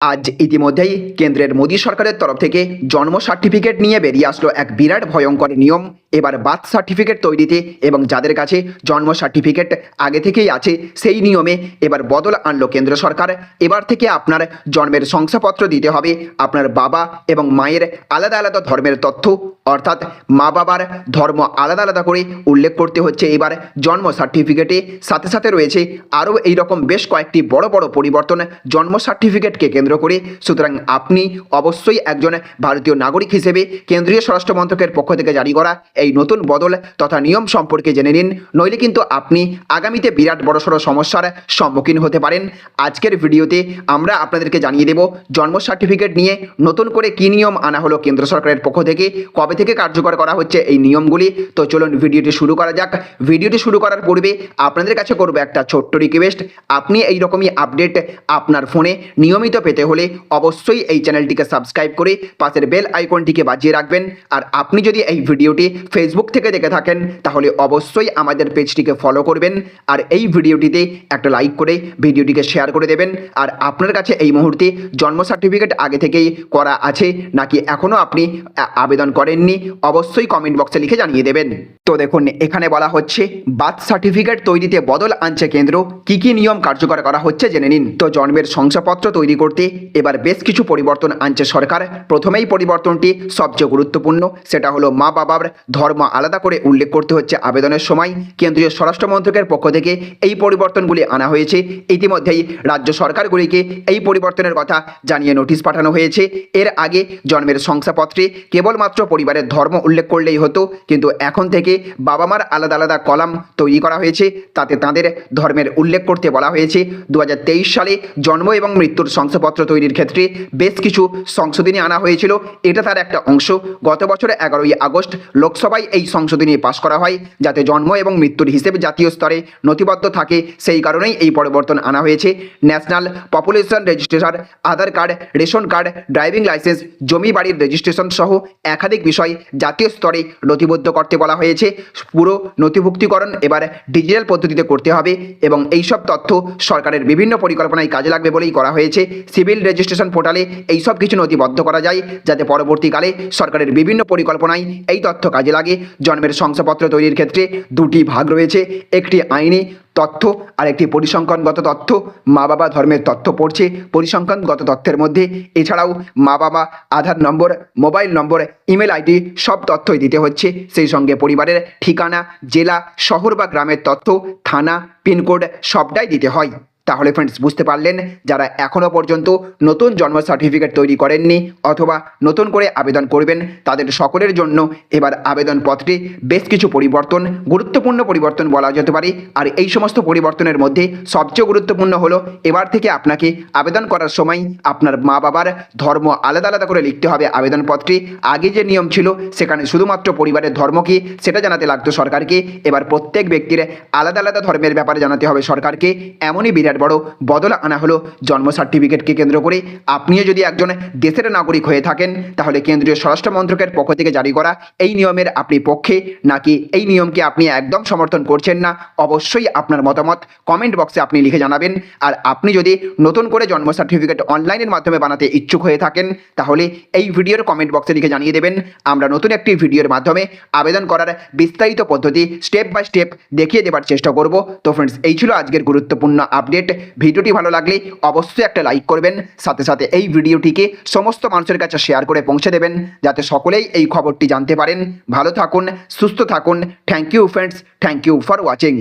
আজ ইতিমধ্যেই কেন্দ্রের মোদী সরকারের তরফ থেকে জন্ম সার্টিফিকেট নিয়ে বেরিয়ে আসলো এক বিরাট ভয়ঙ্কর নিয়ম। এবার বার্থ সার্টিফিকেট তৈরিতে এবং যাদের কাছে জন্ম সার্টিফিকেট আগে থেকেই আছে, সেই নিয়মে এবার বদল আনলো কেন্দ্র সরকার। এবার থেকে আপনার জন্মের শংসাপত্র দিতে হবে। আপনার বাবা এবং মায়ের আলাদা আলাদা ধর্মের তথ্য। অর্থাৎ মা বাবার ধর্ম আলাদা আলাদা করে উল্লেখ করতে হচ্ছে। এবার জন্ম সার্টিফিকেটে সাথে সাথে রয়েছে আরও এইরকম বেশ কয়েকটি বড় বড় পরিবর্তন। জন্ম সার্টিফিকেটকে কেন্দ্র করে। সুতরাং আপনি অবশ্যই একজন ভারতীয় নাগরিক হিসেবে কেন্দ্রীয় স্বরাষ্ট্র মন্ত্রকের পক্ষ থেকে জারি করা এই নতুন বদল তথা নিয়ম সম্পর্কে জেনে নিন। নইলে কিন্তু আপনি আগামীতে বিরাট বড়সড় সমস্যার সম্মুখীন হতে পারেন। আজকের ভিডিওতে আমরা আপনাদেরকে জানিয়ে দেব, জন্ম সার্টিফিকেট নিয়ে নতুন করে কী নিয়ম আনা হলো কেন্দ্র সরকারের পক্ষ থেকে, কবে থেকে কার্যকর করা হচ্ছে এই নিয়মগুলি। তো চলুন ভিডিওটি শুরু করা যাক। ভিডিওটি শুরু করার পূর্বে আপনাদের কাছে করব একটা ছোট্ট রিকোয়েস্ট আপনি এই রকমই আপডেট আপনার ফোনে নিয়মিত পেতে হলে অবশ্যই এই চ্যানেলটিকে সাবস্ক্রাইব করে পাশের বেল আইকনটিকে বাজিয়ে রাখবেন। আর আপনি যদি এই ভিডিওটি ফেসবুক থেকে দেখে থাকেন, তাহলে অবশ্যই আমাদের পেজটিকে ফলো করবেন আর এই ভিডিওটিতে একটা লাইক করে ভিডিওটিকে শেয়ার করে দেবেন। আর আপনার কাছে এই মুহূর্তে জন্ম সার্টিফিকেট আগে থেকেই করা আছে নাকি এখনও আপনি আবেদন করেননি, অবশ্যই কমেন্ট বক্সে লিখে জানিয়ে দেবেন। তো দেখুন, এখানে বলা হচ্ছে বার্থ সার্টিফিকেট তৈরিতে বদল আনছে কেন্দ্র। কি কি নিয়ম কার্যকর করা হচ্ছে জেনে নিন। তো জন্মের শংসাপত্র তৈরি করতে এবার বেশ কিছু পরিবর্তন আনছে সরকার। প্রথমেই পরিবর্তনটি সবচেয়ে গুরুত্বপূর্ণ, সেটা হলো মা বাবার ধর্ম আলাদা করে উল্লেখ করতে হচ্ছে আবেদনের সময়। কেন্দ্রীয় স্বরাষ্ট্র মন্ত্রকের পক্ষ থেকে এই পরিবর্তনগুলি আনা হয়েছে। ইতিমধ্যেই রাজ্য সরকারগুলিকে এই পরিবর্তনের কথা জানিয়ে নোটিশ পাঠানো হয়েছে। এর আগে জন্মের শংসাপত্রে কেবলমাত্র পরিবারের ধর্ম উল্লেখ করলেই হতো, কিন্তু এখন থেকে বাবা মার আলাদা আলাদা কলাম তৈরি করা হয়েছে। তাতে তাদের ধর্মের উল্লেখ করতে বলা হয়েছে। দু হাজার তেইশ সালে জন্ম এবং মৃত্যুর শংসাপত্র তৈরির ক্ষেত্রে বেশ কিছু সংশোধনী আনা হয়েছিল। এটা তার একটা অংশ। গত বছর এগারোই আগস্ট লোকসভায় এই সংশোধনী পাশ করা হয়, যাতে জন্ম এবং মৃত্যুর হিসেব জাতীয় স্তরে নথিবদ্ধ থাকে। সেই কারণেই এই পরিবর্তন আনা হয়েছে। National population registration, Aadhaar card, ration card, driving licence, জমি বাড়ির রেজিস্ট্রেশন সহ একাধিক বিষয় জাতীয় স্তরে নথিবদ্ধ করতে বলা হয়েছে। পুরো নথিভুক্তিকরণ এবার ডিজিটাল পদ্ধতিতে করতে হবে এবং এইসব তথ্য সরকারের বিভিন্ন পরিকল্পনায় কাজে লাগবে বলেই করা হয়েছে। সিভিল রেজিস্ট্রেশন পোর্টালে এই সব কিছু নথিবদ্ধ করা যায়, যাতে পরবর্তীকালে সরকারের বিভিন্ন পরিকল্পনায় এই তথ্য কাজে লাগে। জন্মের শংসাপত্র তৈরির ক্ষেত্রে দুটি ভাগ রয়েছে, একটি আইনি তথ্য আর একটি পরিসংখ্যানগত তথ্য। মা বাবা ধর্মের তথ্য পড়ছে, পরিসংখ্যানগত তথ্যের মধ্যে। এছাড়াও মা বাবা, Aadhaar number, mobile number, email ID সব তথ্যই দিতে হচ্ছে। সেই সঙ্গে পরিবারের ঠিকানা, জেলা, শহর বা গ্রামের তথ্য, থানা, পিনকোড সবটাই দিতে হয়। তাহলে ফ্রেন্ডস বুঝতে পারলেন, যারা এখনও পর্যন্ত নতুন জন্ম সার্টিফিকেট তৈরি করেননি অথবা নতুন করে আবেদন করবেন, তাদের সকলের জন্য এবার আবেদনপত্রে বেশ কিছু পরিবর্তন, গুরুত্বপূর্ণ পরিবর্তন বলা যেতে পারে। আর এই সমস্ত পরিবর্তনের মধ্যে সবচেয়ে গুরুত্বপূর্ণ হলো, এবার থেকে আপনাকে আবেদন করার সময় আপনার মা বাবার ধর্ম আলাদা আলাদা করে লিখতে হবে আবেদনপত্রে। আগে যে নিয়ম ছিল, সেখানে শুধুমাত্র পরিবারের ধর্ম কি সেটা জানাতে লাগতো সরকারকে। এবার প্রত্যেক ব্যক্তির আলাদা আলাদা ধর্মের ব্যাপারে জানাতে হবে সরকারকে। এমনই বিরাট বড় বদল আনা হলো। জন্ম সার্টিফিকেটকে কেন্দ্র করে। আপনিও যদি একজন দেশের নাগরিক হয়ে থাকেন, তাহলে কেন্দ্রীয় স্বরাষ্ট্র মন্ত্রকের পক্ষ থেকে জারি করা এই নিয়মের আপনি পক্ষে। নাকি এই নিয়মকে আপনি একদম সমর্থন করছেন না? অবশ্যই আপনার মতামত কমেন্ট বক্সে আপনি লিখে জানাবেন। আর আপনি যদি নতুন করে জন্ম সার্টিফিকেট অনলাইনের মাধ্যমে বানাতে ইচ্ছুক হয়ে থাকেন, তাহলে এই ভিডিওর কমেন্ট বক্সে লিখে জানিয়ে দেবেন। আমরা নতুন একটি ভিডিওর মাধ্যমে আবেদন করার বিস্তারিত পদ্ধতি স্টেপ বাই স্টেপ দেখিয়ে দেবার চেষ্টা করব। তো ফ্রেন্ডস এই ছিল আজকের গুরুত্বপূর্ণ আপডেট ভিডিওটি ভালো লাগলে অবশ্যই একটা লাইক করবেন। সাথে সাথে এই ভিডিওটিকে সমস্ত মানুষের কাছে শেয়ার করে পৌঁছে দেবেন, যাতে সকলেই এই খবরটি জানতে পারেন। ভালো থাকুন, সুস্থ থাকুন। Thank you friends thank you for watching